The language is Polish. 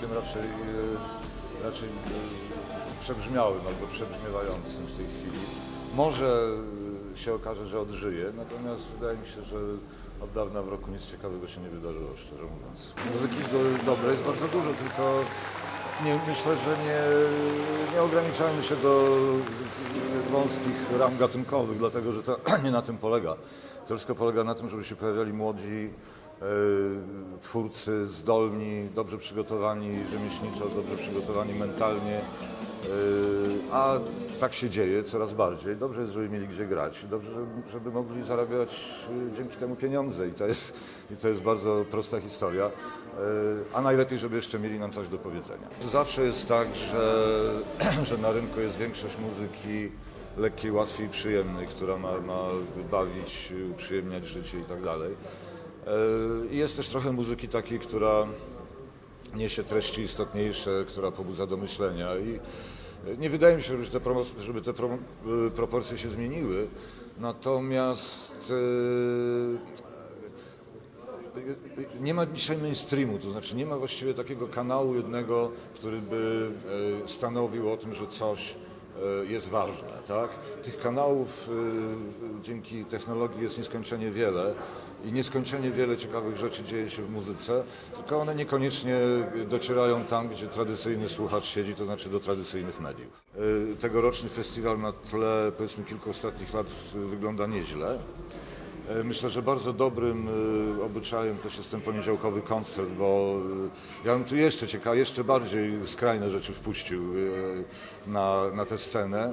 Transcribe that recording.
dźwiękiem raczej, e, raczej e, przebrzmiałym albo przebrzmiewającym w tej chwili. Może e, się okaże, że odżyje, natomiast wydaje mi się, że od dawna w roku nic ciekawego się nie wydarzyło, szczerze mówiąc. Muzyki do, dobrej jest bardzo dużo, tylko nie, myślę, że nie, nie ograniczajmy się do wąskich ram gatunkowych, dlatego że to nie na tym polega. To wszystko polega na tym, żeby się pojawiali młodzi twórcy, zdolni, dobrze przygotowani rzemieślniczo, dobrze przygotowani mentalnie. e, A tak się dzieje coraz bardziej. Dobrze jest, żeby mieli gdzie grać, dobrze, żeby, mogli zarabiać e, dzięki temu pieniądze i to jest, i to jest bardzo prosta historia. E, A najlepiej, żeby jeszcze mieli nam coś do powiedzenia. Zawsze jest tak, że, że na rynku jest większość muzyki lekkiej, łatwiej, przyjemnej, która ma, ma bawić, uprzyjemniać życie i tak dalej. E, I jest też trochę muzyki takiej, która niesie treści istotniejsze, która pobudza do myślenia. I nie wydaje mi się, żeby te, żeby te y, proporcje się zmieniły, natomiast nie ma dzisiaj mainstreamu, to znaczy nie ma właściwie takiego kanału jednego, który by e, stanowił o tym, że coś e, jest ważne. Tak? Tych kanałów e, dzięki technologii jest nieskończenie wiele i nieskończenie wiele ciekawych rzeczy dzieje się w muzyce, tylko one niekoniecznie docierają tam, gdzie tradycyjny słuchacz siedzi, to znaczy do tradycyjnych mediów. E, Tegoroczny festiwal na tle powiedzmy kilku ostatnich lat wygląda nieźle. E, Myślę, że bardzo dobrym e, obyczajem też jest ten poniedziałkowy koncert, bo e, ja bym tu jeszcze ciekawe, jeszcze bardziej skrajne rzeczy wpuścił na, na tę scenę.